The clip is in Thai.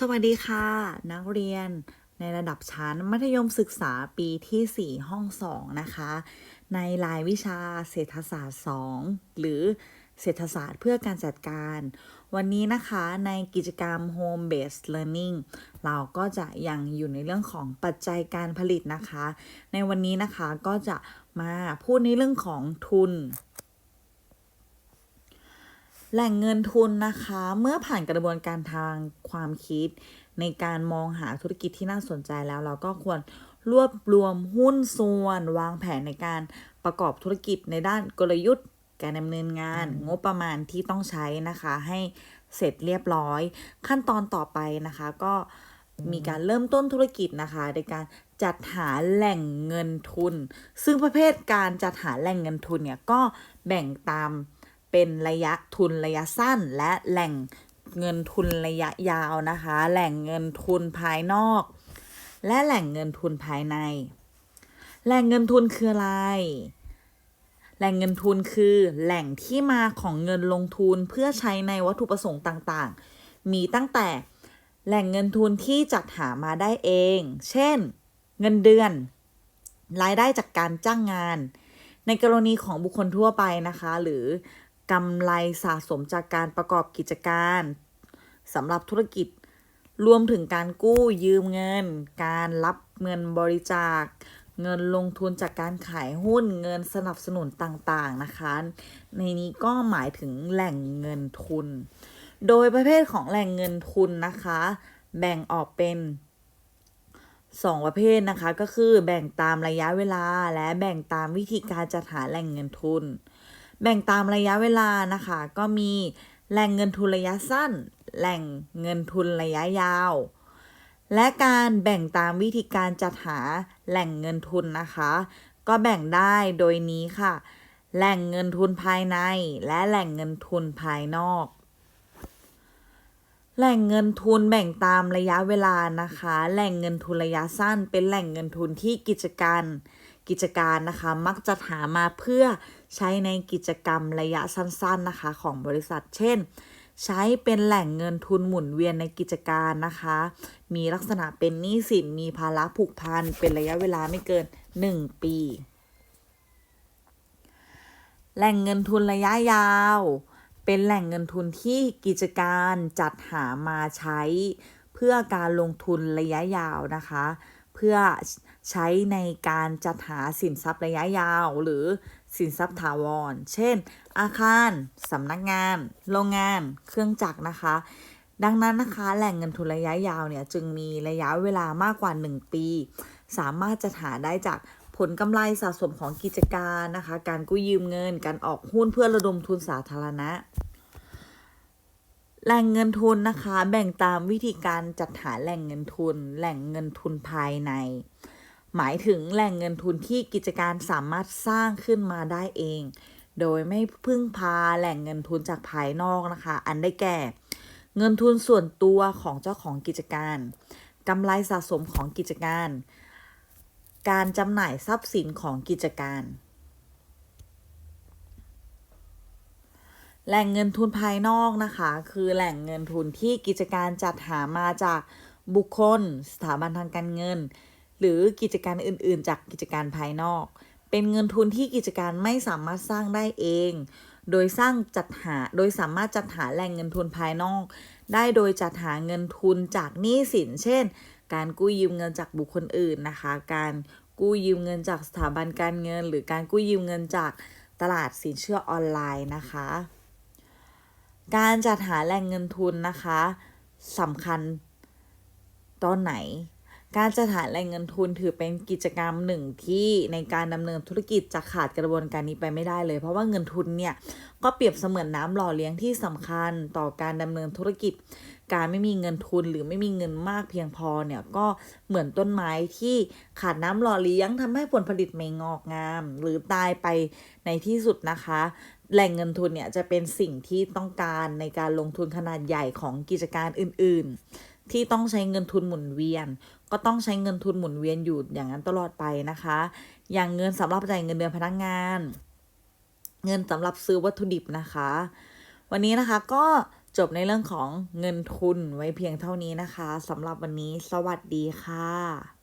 สวัสดีค่ะ นักเรียนในระดับชั้นมัธยมศึกษาปีที่ 4 ห้อง 2 นะคะ ในรายวิชาเศรษฐศาสตร์ 2 หรือเศรษฐศาสตร์เพื่อการจัดการ วันนี้นะคะในกิจกรรม Home Based Learning เราก็จะยังอยู่ในเรื่องของปัจจัยการผลิตนะคะ ในวันนี้นะคะก็จะมาพูดในเรื่องของทุน แหล่งเงินทุนนะคะ เมื่อผ่านกระบวนการทางความคิด ในการมองหาธุรกิจที่น่าสนใจแล้ว เราก็ควรรวบรวมหุ้นส่วน วางแผนในการประกอบธุรกิจในด้านกลยุทธ์ การดำเนินงาน งบประมาณที่ต้องใช้นะคะ ให้เสร็จเรียบร้อย ขั้นตอนต่อไปนะคะ ก็มีการเริ่มต้นธุรกิจนะคะ ในการจัดหาแหล่งเงินทุน ซึ่งประเภทการจัดหาแหล่งเงินทุนเนี่ยก็แบ่งตาม เป็นระยะทุนระยะสั้น และแหล่งเงินทุนระยะยาวนะคะ แหล่งเงินทุนภายนอก และแหล่งเงินทุนภายใน แหล่งเงินทุนคืออะไร แหล่งเงินทุนคือแหล่งที่มาของเงินลงทุนเพื่อใช้ในวัตถุประสงค์ต่างๆ มีตั้งแต่แหล่งเงินทุนที่จัดหามาได้เอง เช่น เงินเดือน รายได้จากการจ้างงาน ในกรณีของบุคคลทั่วไปนะคะ หรือ กำไรสะสมจากการประกอบกิจการสำหรับธุรกิจ รวมถึงการกู้ยืมเงิน การรับเงินบริจาค เงินลงทุนจากการขายหุ้นเงินสนับสนุนต่างๆนะคะ ในนี้ก็หมายถึงแหล่งเงินทุน โดยประเภทของแหล่งเงินทุนนะคะ แบ่งออกเป็นสองประเภทนะคะก็คือแบ่งตามระยะเวลาและแบ่งตามวิธีการจัดหาแหล่งเงินทุน แบ่งตามระยะเวลานะคะ ก็มีแหล่งเงินทุนระยะสั้น แหล่งเงินทุนระยะยาว และการแบ่งตามวิธีการจัดหาแหล่งเงินทุนนะคะ ก็แบ่งได้โดยนี้ค่ะ แหล่งเงินทุนภายใน และแหล่งเงินทุนภายนอก แหล่งเงินทุนแบ่งตามระยะเวลานะคะ แหล่งเงินทุนระยะสั้น เป็นแหล่งเงินทุนที่กิจการ กิจการนะคะ มักจะหามาเพื่อใช้ในกิจกรรมระยะสั้นๆนะคะ ของบริษัท เช่น ใช้เป็นแหล่งเงินทุนหมุนเวียนในกิจการนะคะ มีลักษณะเป็นหนี้สินมีภาระผูกพันเป็นระยะเวลาไม่เกิน 1 ปี แหล่งเงินทุนระยะยาว เป็นแหล่งเงินทุนที่กิจการจัดหามาใช้ เพื่อการลงทุนระยะยาวนะคะ เพื่อ ใช้ในการจัดหาสินทรัพย์ระยะยาว หรือสินทรัพย์ถาวร เช่น อาคาร สำนักงาน โรงงาน เครื่องจักรนะคะ ดังนั้นนะคะแหล่งเงินทุนระยะยาวเนี่ยจึงมีระยะเวลามากกว่า 1 ปี สามารถจะหาได้จากผลกำไรสะสมของกิจการนะคะ การกู้ยืมเงิน การออกหุ้นเพื่อระดมทุนสาธารณะแหล่งเงินทุนนะคะ แบ่งตามวิธีการจัดหาแหล่งเงินทุน แหล่งเงินทุนภายใน หมายถึงแหล่งเงินทุนที่กิจการสามารถสร้างขึ้นมาได้เอง โดยไม่พึ่งพาแหล่งเงินทุนจากภายนอกนะคะ อันได้แก่ เงินทุนส่วนตัวของเจ้าของกิจการกำไรสะสมของกิจการ การจำหน่ายทรัพย์สินของกิจการ แหล่งเงินทุนภายนอกนะคะ คือแหล่งเงินทุนที่กิจการจัดหามาจากบุคคล สถาบันทางการเงิน หรือกิจการอื่นๆ จากกิจการภายนอก เป็นเงินทุนที่กิจการไม่สามารถสร้างได้เอง โดยสร้างจัดหา โดยสามารถจัดหาแหล่งเงินทุนภายนอก ได้โดยจัดหาเงินทุนจากหนี้สิน เช่น การกู้ยืมเงินจากบุคคลอื่นนะคะ การกู้ยืมเงินจากสถาบันการเงิน หรือการกู้ยืมเงินจากตลาดสินเชื่อออนไลน์นะคะ การจัดหาแหล่งเงินทุนนะคะสำคัญตอนไหน การจัดหาแหล่งเงินทุนถือเป็นกิจกรรมหนึ่งที่ในการดำเนินธุรกิจจะขาดกระบวนการนี้ไปไม่ได้เลย เพราะว่าเงินทุนเนี่ยก็เปรียบเสมือนน้ำหล่อเลี้ยงที่สำคัญต่อการดำเนินธุรกิจ การไม่มีเงินทุนหรือไม่มีเงินมากเพียงพอเนี่ยก็เหมือนต้นไม้ที่ขาดน้ำหล่อเลี้ยงทำให้ผลผลิตไม่งอกงาม หรือตายไปในที่สุดนะคะ แหล่งเงินทุนเนี่ยจะเป็นสิ่งที่ต้องการในการลงทุนขนาดใหญ่ของกิจการอื่น ๆ ที่ต้องใช้เงินทุนหมุนเวียน ก็ต้องใช้เงินทุนหมุนเวียนอยู่อย่างนั้นตลอดไปนะคะ อย่างเงินสำหรับจ่ายเงินเดือนพนักงาน เงินสำหรับซื้อวัตถุดิบนะคะ วันนี้นะคะก็จบในเรื่องของเงินทุนไว้เพียงเท่านี้นะคะสำหรับวันนี้สวัสดีค่ะ